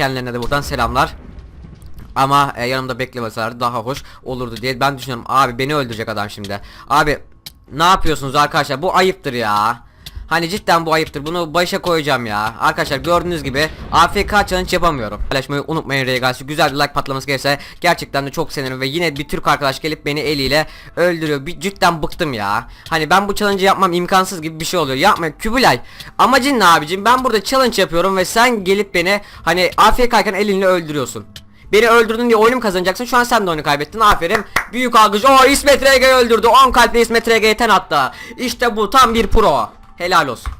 Kendilerine de buradan selamlar. Ama e, yanımda beklemeseler daha hoş olurdu diye ben düşünüyorum. Abi beni öldürecek adam şimdi. Abi ne yapıyorsunuz arkadaşlar? Bu ayıptır ya. Hani cidden bu ayıptır. Bunu başa koyacağım ya. Arkadaşlar gördüğünüz gibi AFK challenge yapamıyorum. Paylaşmayı unutmayın Regalsi. Güzel bir like patlaması gelirse gerçekten de çok sevinirim ve yine bir Türk arkadaş gelip beni eliyle öldürüyor. Bir cidden bıktım ya. Hani ben bu challenge'ı yapmam imkansız gibi bir şey oluyor. Yapma Kübülay. Amacın ne abicim? Ben burada challenge yapıyorum ve sen gelip beni hani AFK elinle öldürüyorsun. Beni öldürdün diye oyunu kazanacaksın? Şu an sen de oyunu kaybettin. Aferin. Büyük algıcı. O İsmet RG öldürdü. 10 kalple İsmet RG'ye ten attı. İşte bu tam bir pro. Helal olsun.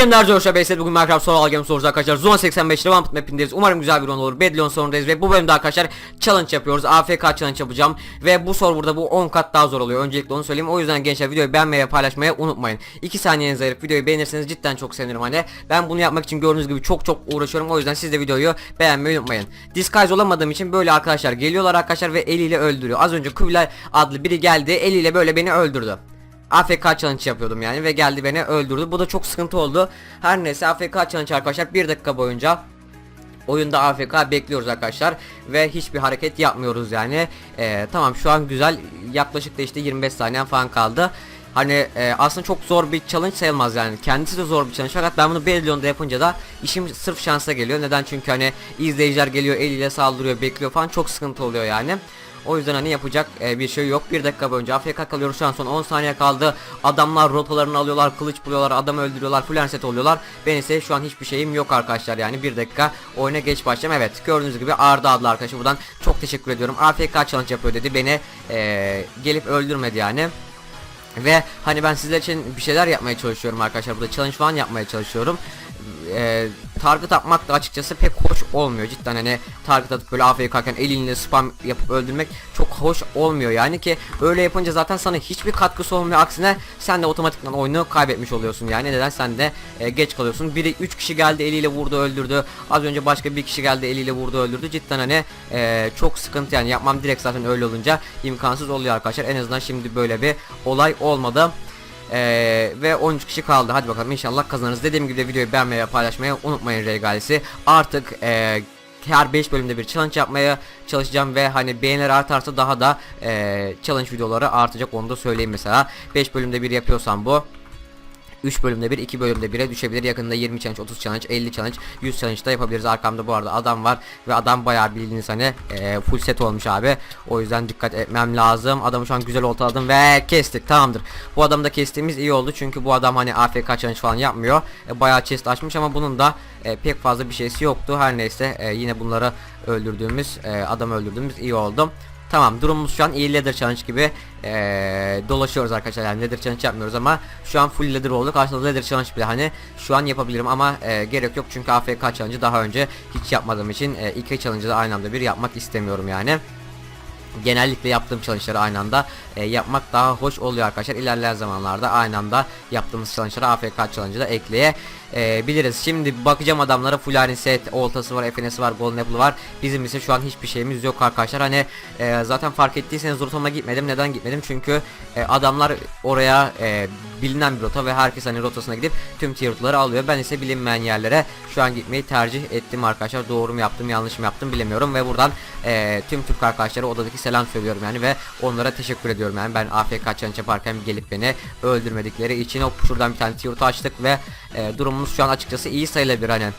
Derece hoşça beysel bugün Minecraft soru algım sorusu arkadaşlar. Zone 85 Revamped mapindeyiz. Umarım güzel bir oyun olur. Bedlion sonundayız ve bu bölümde arkadaşlar challenge yapıyoruz. AFK challenge yapacağım Ve bu soru burada bu 10 kat daha zor oluyor. Öncelikle onu söyleyeyim. O yüzden gençler videoyu beğenmeyi ve paylaşmayı unutmayın. 2 saniyenizi ayırıp videoyu beğenirseniz cidden çok sevinirim hani Ben bunu yapmak için gördüğünüz gibi çok çok uğraşıyorum. O yüzden siz de videoyu beğenmeyi unutmayın. Disguise olamadığım için böyle arkadaşlar geliyorlar arkadaşlar ve eliyle öldürüyor. Az önce Kubilay adlı biri geldi eliyle böyle beni öldürdü AFK challenge yapıyordum yani ve geldi beni öldürdü. Bu da çok sıkıntı oldu. Her neyse AFK challenge arkadaşlar 1 dakika boyunca Oyunda AFK bekliyoruz arkadaşlar ve hiçbir hareket yapmıyoruz yani. Ee, tamam şu an güzel yaklaşık da işte 25 saniye falan kaldı. Hani e, aslında çok zor bir challenge sayılmaz yani. Kendisi de zor bir challenge fakat ben bunu Bedlion'da yapınca da işim sırf şansa geliyor. Neden? Çünkü hani izleyiciler geliyor eliyle saldırıyor bekliyor falan çok sıkıntı oluyor yani. O yüzden hani yapacak e, bir şey yok. Bir dakika boyunca AFK kalıyoruz şu an son 10 saniye kaldı. Adamlar rotalarını alıyorlar, kılıç buluyorlar, adamı öldürüyorlar, full set oluyorlar. Ben ise şu an hiçbir şeyim yok arkadaşlar yani bir dakika oyuna geç başlayacağım. Evet gördüğünüz gibi Arda adlı arkadaşı buradan çok teşekkür ediyorum. AFK challenge yapıyor dedi beni e, gelip öldürmedi yani. Ve hani ben sizler için bir şeyler yapmaya çalışıyorum arkadaşlar burada challenge falan yapmaya çalışıyorum e, target atmak da açıkçası pek hoş olmuyor. Cidden hani target atıp böyle AFK iken elinle spam yapıp öldürmek çok hoş olmuyor. Yani ki öyle yapınca zaten sana hiçbir katkısı olmuyor. Aksine sen de otomatikman oyunu kaybetmiş oluyorsun. Yani neden? Sen de e, geç kalıyorsun. Biri 3 kişi geldi eliyle vurdu öldürdü. Az önce başka bir kişi geldi eliyle vurdu öldürdü. Cidden hani e, çok sıkıntı yani. Yapmam direkt zaten öyle olunca imkansız oluyor arkadaşlar. En azından şimdi böyle bir olay olmadı ee, ve 13 kişi kaldı. Hadi bakalım inşallah kazanırız. Dediğim gibi de videoyu beğenmeyi ve paylaşmayı unutmayın regalisi. Artık ee, her 5 bölümde bir challenge yapmaya çalışacağım ve hani beğeniler artarsa daha da ee, challenge videoları artacak onu da söyleyeyim mesela. 5 bölümde bir yapıyorsam bu 3 bölümde bir 2 bölümde 1'e düşebilir. Yakında 20 challenge 30 challenge 50 challenge 100 challenge da yapabiliriz. Arkamda bu arada adam var ve adam bayağı bildiğiniz hani e, full set olmuş abi. O yüzden dikkat etmem lazım. Adamı şu an güzel oltaladım ve kestik tamamdır. Bu adamı da kestiğimiz iyi oldu çünkü bu adam hani AFK challenge falan yapmıyor. E, bayağı chest açmış ama bunun da e, pek fazla bir şeysi yoktu. Her neyse e, yine bunları öldürdüğümüz e, adam öldürdüğümüz iyi oldu Tamam durumumuz şu an iyi leather challenge gibi ee, dolaşıyoruz arkadaşlar. Yani leather challenge yapmıyoruz ama şu an full leather olduk aslında leather challenge bile hani şu an yapabilirim ama e, gerek yok çünkü AFK challenge'ı daha önce hiç yapmadığım için e, iki challenge'ı da aynı anda bir yapmak istemiyorum yani. Genellikle yaptığım challenge'ları aynı anda e, yapmak daha hoş oluyor arkadaşlar. İlerleyen zamanlarda aynı anda yaptığımız challenge'ları AFK challenge'ı da ekleye e, biliriz. Şimdi bakacağım adamlara full set, oltası var, FNS'i var, golden apple var. Bizim ise şu an hiçbir şeyimiz yok arkadaşlar. Hani e, zaten fark ettiyseniz rotama gitmedim. Neden gitmedim? Çünkü e, adamlar oraya e, bilinen bir rota ve herkes hani rotasına gidip tüm tier alıyor. Ben ise bilinmeyen yerlere şu an gitmeyi tercih ettim arkadaşlar. Doğru mu yaptım, yanlış mı yaptım bilemiyorum ve buradan e, tüm Türk arkadaşlara odadaki selam söylüyorum yani ve onlara teşekkür ediyorum yani ben AFK challenge yaparken gelip beni öldürmedikleri için hop şuradan bir tane tier açtık ve e, durumumuz şu an açıkçası iyi sayılabilir hani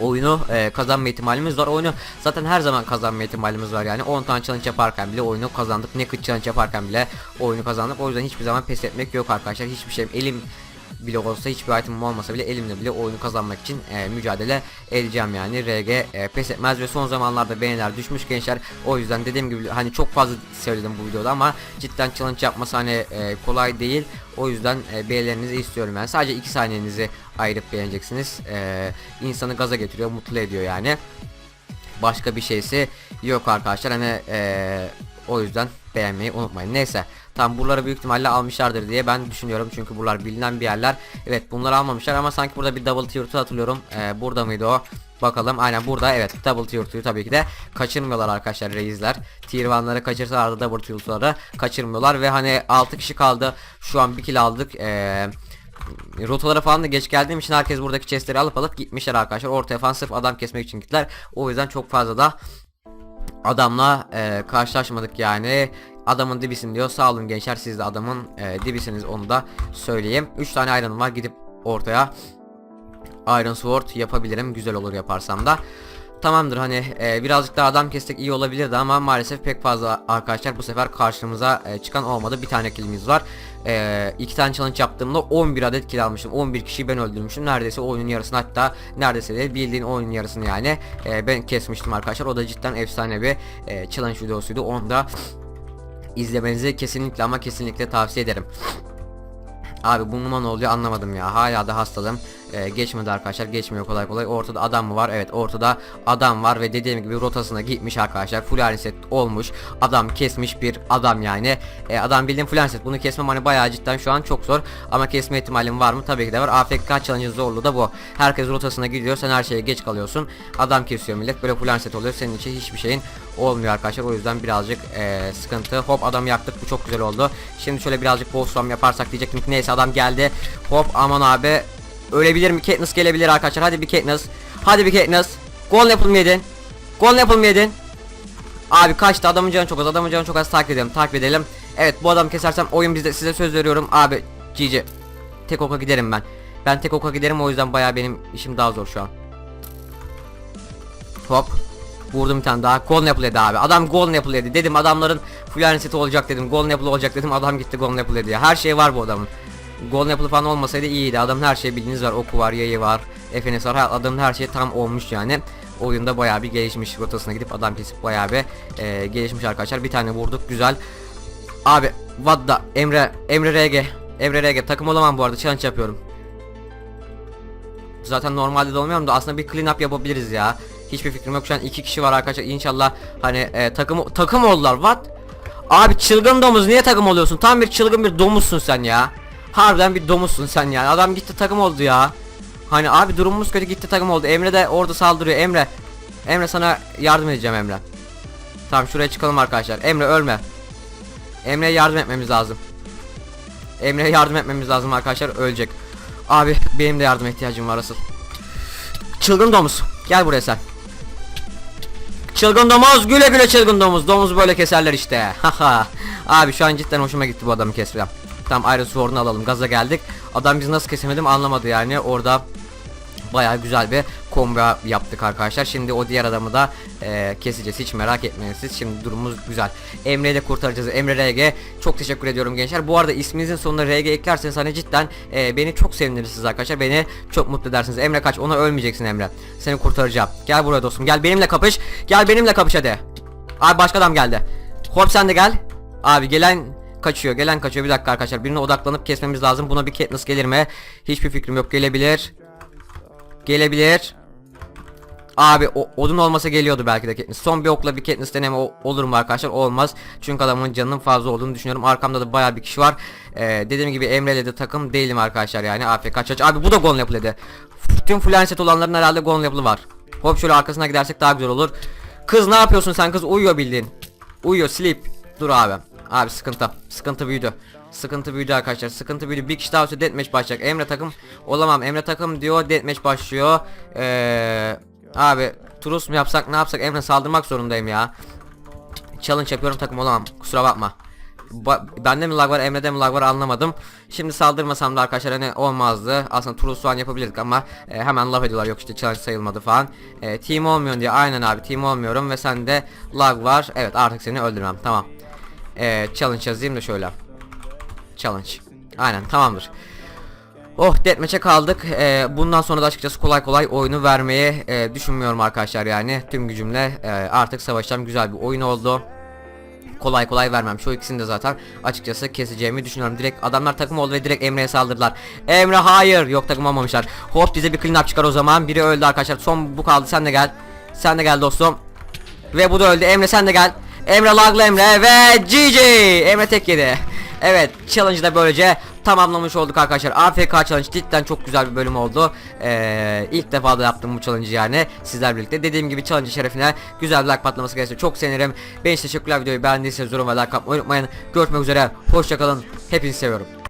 oyunu e, kazanma ihtimalimiz var. Oyunu zaten her zaman kazanma ihtimalimiz var yani 10 tane challenge yaparken bile oyunu kazandık. Naked challenge yaparken bile oyunu kazandık. O yüzden hiçbir zaman pes etmek yok arkadaşlar. Hiçbir şeyim elim bile olsa hiçbir itemim olmasa bile elimle bile oyunu kazanmak için e, mücadele edeceğim yani. RG e, pes etmez ve son zamanlarda beğeniler düşmüş gençler. O yüzden dediğim gibi hani çok fazla söyledim bu videoda ama cidden challenge yapması hani e, kolay değil. O yüzden e, beğenilerinizi istiyorum yani. Sadece 2 saniyenizi ayırıp beğeneceksiniz. E, insanı gaza getiriyor mutlu ediyor yani. Başka bir şeysi yok arkadaşlar. Hani e, o yüzden beğenmeyi unutmayın neyse Tam buraları büyük ihtimalle almışlardır diye ben düşünüyorum çünkü buralar bilinen bir yerler. Evet bunları almamışlar ama sanki burada bir double tier hatırlıyorum. Ee, burada mıydı o? Bakalım aynen burada evet double tier two'yu tabii ki de kaçırmıyorlar arkadaşlar reisler. Tier 1'ları kaçırsalar da double tier two'ları kaçırmıyorlar ve hani 6 kişi kaldı. Şu an bir kill aldık. Eee rotalara falan da geç geldiğim için herkes buradaki chestleri alıp alıp gitmişler arkadaşlar. Ortaya falan sırf adam kesmek için gittiler. O yüzden çok fazla da adamla e, karşılaşmadık yani. Adamın dibisin diyor. Sağ olun gençler siz de adamın e, dibisiniz onu da söyleyeyim. 3 tane iron'ım var gidip ortaya Iron Sword yapabilirim. Güzel olur yaparsam da. Tamamdır hani e, birazcık daha adam kestik iyi olabilirdi ama maalesef pek fazla arkadaşlar bu sefer karşımıza e, çıkan olmadı. Bir tane killimiz var. E, iki tane challenge yaptığımda 11 adet kill almışım. 11 kişiyi ben öldürmüşüm. Neredeyse oyunun yarısını hatta neredeyse de bildiğin oyunun yarısını yani e, ben kesmiştim arkadaşlar. O da cidden efsane bir e, challenge videosuydu. Onu da izlemenizi kesinlikle ama kesinlikle tavsiye ederim. Abi bu numara ne oluyor anlamadım ya. Hala da hastalım. Ee, geçmedi arkadaşlar. Geçmiyor kolay kolay. Ortada adam mı var? Evet ortada adam var ve dediğim gibi rotasına gitmiş arkadaşlar. Full set olmuş. Adam kesmiş bir adam yani. Ee, adam bildiğim full set. Bunu kesmem hani bayağı cidden şu an çok zor. Ama kesme ihtimalim var mı? Tabii ki de var. AFK challenge'ın zorluğu da bu. Herkes rotasına gidiyor. Sen her şeye geç kalıyorsun. Adam kesiyor millet. Böyle full set oluyor. Senin için hiçbir şeyin olmuyor arkadaşlar. O yüzden birazcık ee, sıkıntı. Hop adam yaktık. Bu çok güzel oldu. Şimdi şöyle birazcık boss yaparsak diyecektim ki neyse adam geldi. Hop aman abi Ölebilir mi? Katniss gelebilir arkadaşlar. Hadi bir Katniss. Hadi bir Katniss. Gol yapıl mı yedin? Gol yapıl mı yedin? Abi kaçtı adamın canı çok az. Adamın canı çok az takip edelim. Takip edelim. Evet bu adamı kesersem oyun bizde size söz veriyorum. Abi GG. Tek oka giderim ben. Ben tek oka giderim o yüzden bayağı benim işim daha zor şu an. Hop. Vurdum bir tane daha. Gol Apple abi. Adam gol Apple dedi. Dedim adamların full seti olacak dedim. Gol Apple olacak dedim. Adam gitti gol Apple dedi ya. Her şey var bu adamın. Golden Apple falan olmasaydı iyiydi. Adamın her şeyi bildiğiniz var. Oku var, yayı var, FNS var. Adamın her şeyi tam olmuş yani. Oyunda bayağı bir gelişmiş. Rotasına gidip adam kesip bayağı bir e, gelişmiş arkadaşlar. Bir tane vurduk. Güzel. Abi Vadda Emre Emre RG Emre RG takım olamam bu arada challenge yapıyorum. Zaten normalde de olmuyorum da aslında bir clean up yapabiliriz ya. Hiçbir fikrim yok şu an iki kişi var arkadaşlar. İnşallah hani e, takım takım oldular. What? Abi çılgın domuz niye takım oluyorsun? Tam bir çılgın bir domuzsun sen ya. Harbiden bir domuzsun sen yani. Adam gitti takım oldu ya. Hani abi durumumuz kötü gitti takım oldu. Emre de orada saldırıyor. Emre. Emre sana yardım edeceğim Emre. Tamam şuraya çıkalım arkadaşlar. Emre ölme. Emre'ye yardım etmemiz lazım. Emre'ye yardım etmemiz lazım arkadaşlar. Ölecek. Abi benim de yardım ihtiyacım var asıl. Çılgın domuz. Gel buraya sen. Çılgın domuz güle güle çılgın domuz. Domuz böyle keserler işte. Haha. Abi şu an cidden hoşuma gitti bu adamı kesmem. Tam Iron Sword'unu alalım. Gaza geldik. Adam bizi nasıl kesemedim anlamadı yani. Orada bayağı güzel bir combo yaptık arkadaşlar. Şimdi o diğer adamı da e, keseceğiz. Hiç merak etmeyin siz. Şimdi durumumuz güzel. Emre'yi de kurtaracağız. Emre RG çok teşekkür ediyorum gençler. Bu arada isminizin sonuna RG eklerseniz hani cidden e, beni çok sevindirirsiniz arkadaşlar. Beni çok mutlu edersiniz. Emre kaç. Ona ölmeyeceksin Emre. Seni kurtaracağım. Gel buraya dostum. Gel benimle kapış. Gel benimle kapış hadi. Abi başka adam geldi. Hop sen de gel. Abi gelen kaçıyor gelen kaçıyor bir dakika arkadaşlar birine odaklanıp kesmemiz lazım buna bir Katniss gelir mi hiçbir fikrim yok gelebilir gelebilir Abi o, odun olmasa geliyordu belki de Katniss. Son bir okla bir Katniss deneme olur mu arkadaşlar? Olmaz. Çünkü adamın canının fazla olduğunu düşünüyorum. Arkamda da baya bir kişi var. Ee, dediğim gibi Emre'yle de takım değilim arkadaşlar yani. AFK kaç Abi bu da Gon Apple dedi. Tüm full set olanların herhalde Gon Apple var. Hop şöyle arkasına gidersek daha güzel olur. Kız ne yapıyorsun sen kız? Uyuyor bildiğin. Uyuyor sleep. Dur abi. Abi sıkıntı. Sıkıntı büyüdü. Sıkıntı büyüdü arkadaşlar. Sıkıntı büyüdü. Bir kişi daha olsa deathmatch başlayacak. Emre takım olamam. Emre takım diyor deathmatch başlıyor. Eee abi Turus mu yapsak ne yapsak Emre saldırmak zorundayım ya. Challenge yapıyorum takım olamam. Kusura bakma. Ba bende mi lag var Emre'de mi lag var anlamadım. Şimdi saldırmasam da arkadaşlar hani olmazdı. Aslında Turus soğan yapabilirdik ama e, hemen laf ediyorlar yok işte challenge sayılmadı falan. E, team olmuyor diye aynen abi team olmuyorum ve sende lag var. Evet artık seni öldürmem tamam. E, challenge yazayım da şöyle. Challenge. Aynen tamamdır. Oh deathmatch'e kaldık. Ee, bundan sonra da açıkçası kolay kolay oyunu vermeyi e, düşünmüyorum arkadaşlar yani. Tüm gücümle e, artık savaşacağım güzel bir oyun oldu. Kolay kolay vermem. Şu ikisini de zaten açıkçası keseceğimi düşünüyorum. Direkt adamlar takım oldu ve direkt Emre'ye saldırdılar. Emre hayır. Yok takım olmamışlar. Hop bize bir clean up çıkar o zaman. Biri öldü arkadaşlar. Son bu kaldı. Sen de gel. Sen de gel dostum. Ve bu da öldü. Emre sen de gel. Emre laglı Emre ve GG. Emre tek yedi. Evet challenge'ı da böylece tamamlamış olduk arkadaşlar. AFK challenge cidden çok güzel bir bölüm oldu. Ee, ilk defa da yaptım bu challenge'ı yani sizler birlikte. Dediğim gibi challenge şerefine güzel bir like patlaması gelirse çok sevinirim. Ben teşekkürler videoyu beğendiyseniz yorum ve like atmayı unutmayın. Görüşmek üzere. Hoşçakalın. Hepinizi seviyorum.